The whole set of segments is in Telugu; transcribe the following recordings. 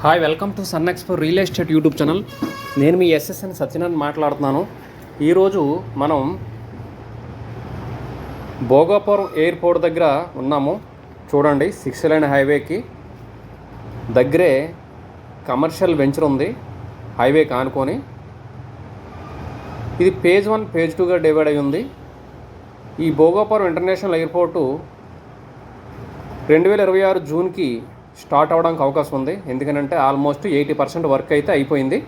Hi welcome to Sun Expo real estate YouTube channel. నేను మీ ఎస్ఎస్ఎన్ సత్యనారాయణ మాట్లాడుతున్నాను. ఈరోజు మనం భోగాపురం ఎయిర్పోర్ట్ దగ్గర ఉన్నాము. చూడండి సిక్స్ లైన్ హైవేకి దగ్గరే కమర్షియల్ వెంచర్ ఉంది. హైవే కానుకొని. ఇది పేజ్ వన్ పేజ్ టూగా డివైడ్ అయి ఉంది. ఈ భోగాపురం ఇంటర్నేషనల్ ఎయిర్పోర్టు రెండు వేల ఇరవై ఆరు జూన్కి స్టార్ట్ అవ్వడానికి అవకాశం ఉంది. ఎందుకనంటే ఆల్మోస్ట్ ఎయిటీ పర్సెంట్ వర్క్ అయితే అయిపోయింది.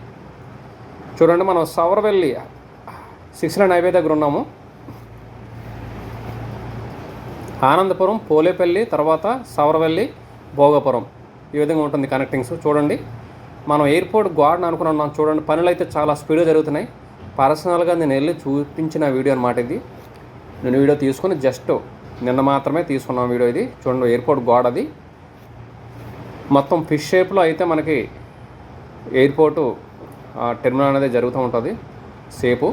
చూడండి మనం సవరవెల్లి సిక్స్ లైన్ హైవే దగ్గర ఉన్నాము. ఆనందపురం పోలేపల్లి తర్వాత సవరవెల్లి భోగపురం. ఈ విధంగా ఉంటుంది కనెక్టింగ్స్. చూడండి మనం ఎయిర్పోర్ట్ గోడను అనుకుని ఉన్నాం. చూడండి పనులు అయితే చాలా స్పీడ్గా జరుగుతున్నాయి. పర్సనల్గా నేను వెళ్ళి చూపించిన వీడియో అనమాట ఇది. నేను వీడియో తీసుకుని జస్ట్ నిన్న మాత్రమే తీసుకున్నాం వీడియో ఇది. చూడండి ఎయిర్పోర్ట్ గోడ అది మొత్తం ఫిష్ షేప్లో అయితే మనకి ఎయిర్పోర్టు టెర్మినల్ అనేది జరుగుతూ ఉంటుంది. సేపు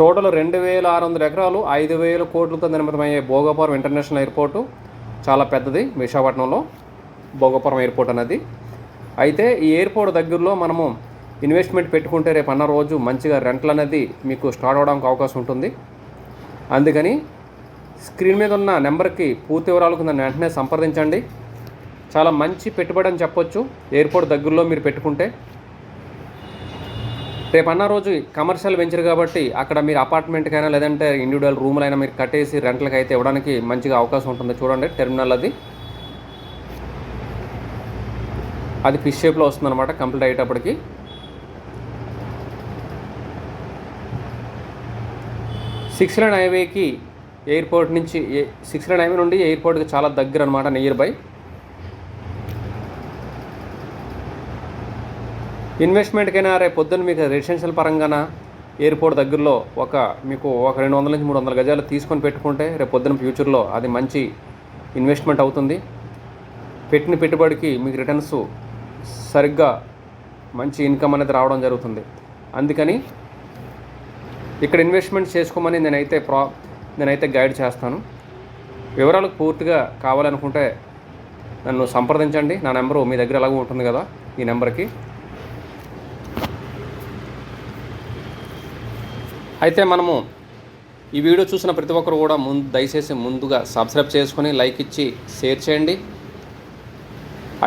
టోటల్ రెండు వేల ఆరు వందల ఎకరాలు ఐదు వేల కోట్లతో నిర్మితమయ్యే భోగపురం ఇంటర్నేషనల్ ఎయిర్పోర్టు చాలా పెద్దది విశాఖపట్నంలో భోగపురం ఎయిర్పోర్ట్ అనేది. అయితే ఈ ఎయిర్పోర్ట్ దగ్గరలో మనము ఇన్వెస్ట్మెంట్ పెట్టుకుంటే రేపు అన్న రోజు మంచిగా రెంట్లు అనేది మీకు స్టార్ట్ అవడానికి అవకాశం ఉంటుంది. అందుకని స్క్రీన్ మీద ఉన్న నెంబర్కి పూర్తి వివరాలు కింద వెంటనే సంప్రదించండి. చాలా మంచి పెట్టుబడి అని చెప్పొచ్చు. ఎయిర్పోర్ట్ దగ్గరలో మీరు పెట్టుకుంటే. రేపు అన్న రోజు కమర్షియల్ వెంచర్ కాబట్టి అక్కడ మీరు అపార్ట్మెంట్కైనా లేదంటే ఇండివిజువల్ రూమ్లైనా మీరు కట్టేసి రెంట్లకి అయితే ఇవ్వడానికి మంచిగా అవకాశం ఉంటుంది చూడండి టెర్మినల్ అది. అది ఫిష్ షేప్లో వస్తుంది అనమాట కంప్లీట్ అయ్యేటప్పటికి. సిక్స్ లైన్ హైవేకి ఎయిర్పోర్ట్ నుంచి సిక్స్ లైన్ హైవే నుండి ఎయిర్పోర్ట్కి చాలా దగ్గర అనమాట నియర్ బై ఇన్వెస్ట్మెంట్కైనా రేపు పొద్దున్న మీకు రెసిడెన్షియల్ పరంగాన? ఎయిర్పోర్ట్ దగ్గరలో ఒక మీకు ఒక రెండు వందల నుంచి మూడు వందల గజాలు తీసుకొని పెట్టుకుంటే రేపు పొద్దున ఫ్యూచర్లో అది మంచి ఇన్వెస్ట్మెంట్ అవుతుంది. పెట్టిన పెట్టుబడికి మీకు రిటర్న్స్ సరిగ్గా మంచి ఇన్కమ్ అనేది రావడం జరుగుతుంది. అందుకని ఇక్కడ ఇన్వెస్ట్మెంట్ చేసుకోమని నేనైతే ప్రా నేనైతే గైడ్ చేస్తాను. వివరాలకు పూర్తిగా కావాలనుకుంటే నన్ను సంప్రదించండి. నా నెంబరు మీ దగ్గర ఎలాగో ఉంటుంది కదా ఈ నెంబర్కి. అయితే మనము ఈ వీడియో చూసిన ప్రతి ఒక్కరు కూడా ముందు దయచేసి ముందుగా సబ్స్క్రైబ్ చేసుకొని లైక్ ఇచ్చి షేర్ చేయండి.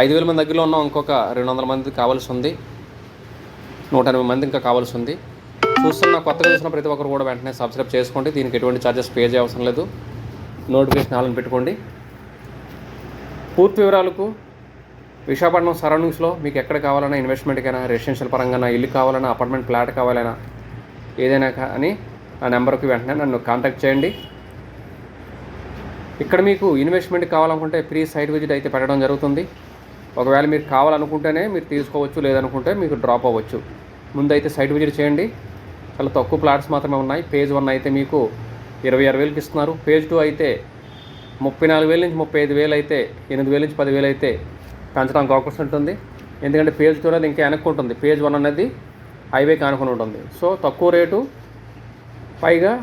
ఐదు వేల మంది దగ్గరలో ఉన్నాం ఇంకొక రెండు వందల మంది కావాల్సి ఉంది. నూట ఎనభై మంది ఇంకా కావాల్సి ఉంది. చూస్తున్న కొత్తగా చూసిన ప్రతి ఒక్కరు కూడా వెంటనే సబ్స్క్రైబ్ చేసుకోండి. దీనికి ఎటువంటి ఛార్జెస్ పే చేయవసరం లేదు. నోటిఫికేషన్ ఆలని పెట్టుకోండి. పూర్తి వివరాలకు విశాఖపట్నం సరౌండింగ్స్లో మీకు ఎక్కడ కావాలన్నా ఇన్వెస్ట్మెంట్కైనా రెసిడెన్షియల్ పరంగా ఇల్లు కావాలన్నా అపార్ట్మెంట్ ఫ్లాట్ కావాలన్నా ఏదైనా కానీ ఆ నెంబర్కి వెంటనే నన్ను కాంటాక్ట్ చేయండి. ఇక్కడ మీకు ఇన్వెస్ట్మెంట్ కావాలనుకుంటే ఫ్రీ సైట్ విజిట్ అయితే పెట్టడం జరుగుతుంది. ఒకవేళ మీరు కావాలనుకుంటేనే మీరు తీసుకోవచ్చు లేదనుకుంటే మీకు డ్రాప్ అవ్వచ్చు. ముందైతే సైట్ విజిట్ చేయండి. చాలా తక్కువ ప్లాట్స్ మాత్రమే ఉన్నాయి. పేజ్ వన్ అయితే మీకు ఇరవై ఆరు వేలకి ఇస్తున్నారు. పేజ్ టూ అయితే ముప్పై నాలుగు వేల నుంచి ముప్పై ఐదు వేలు అయితే ఎనిమిది వేల నుంచి పదివేలు అయితే పెంచడానికి అవకాశం ఉంటుంది. ఎందుకంటే పేజ్ టూ అనేది ఇంకా వెనక్కుంటుంది పేజ్ వన్ అనేది హైవే కానుకొని ఉంటుంది. సో తక్కువ రేటు పైగా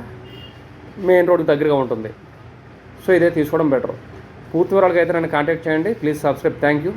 మెయిన్ రోడ్కి దగ్గరగా ఉంటుంది. సో ఇదే తీసుకోవడం బెటర్. పూర్తి వివరాలకి అయితే నన్ను కాంటాక్ట్ చేయండి. Please subscribe. Thank you